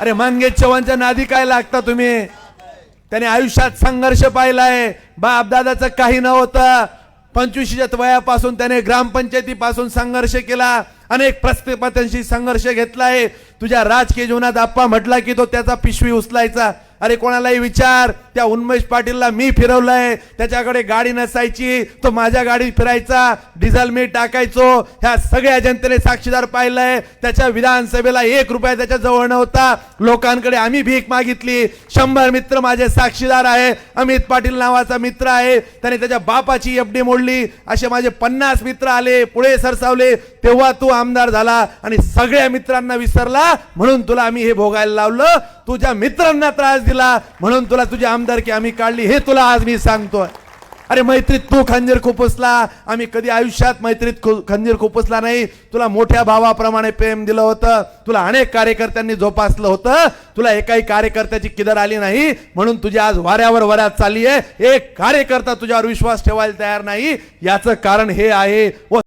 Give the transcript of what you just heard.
अरे मंगेश चव्हाणच्या नादी काय लागता तुम्ही? त्याने आयुष्यात संघर्ष पाहिलाय बापदादाचं काही नव्हतं. पंचवीसच्या वयापासून त्याने ग्रामपंचायतीपासून संघर्ष केला. अनेक प्रस्थापत्यांशी संघर्ष घेतलाय तुझ्या राजकीय जीवनात आप्पा म्हटला की तो त्याचा पिशवी उचलायचा. अरे कोणालाही विचार. त्या उन्मेष पाटीलला मी फिरवलंय. त्याच्याकडे गाडी नसायची. तो माझ्या गाडीत फिरायचा. डिझेल मी टाकायचो. ह्या सगळ्या जनतेने साक्षीदार पाहिलंय. त्याच्या विधानसभेला एक रुपया त्याच्याजवळ नव्हता. लोकांकडे आम्ही भीक मागितली. शंभर मित्र माझे साक्षीदार आहे. अमित पाटील नावाचा मित्र आहे. त्याने त्याच्या बापाची एफडी मोडली. असे माझे पन्नास मित्र आले. पुढे सरसावले. तेव्हा तू आमदार झाला आणि सगळ्या मित्रांना विसरला. म्हणून तुला आम्ही हे भोगायला लावलं. तुझ्या मित्रांना त्रास दिला. म्हणून तुला तुझी आमदारकी आम्ही काढली हे तुला आज मी सांगतोय. अरे मैत्रीत तू खंजीर खुपसला आम्ही कधी आयुष्यात मैत्रीत खु- खंजीर खुपसला नाही. तुला मोठ्या भावाप्रमाणे प्रेम दिलं होतं तुला अनेक कार्यकर्त्यांनी जोपासलं होतं तुला एकाही कार्यकर्त्याची किदर आली नाही म्हणून तुझी आज वाऱ्यावर वऱ्यात चालली आहे. एक कार्यकर्ता तुझ्यावर विश्वास ठेवायला तयार नाही. याचं कारण हे आहे व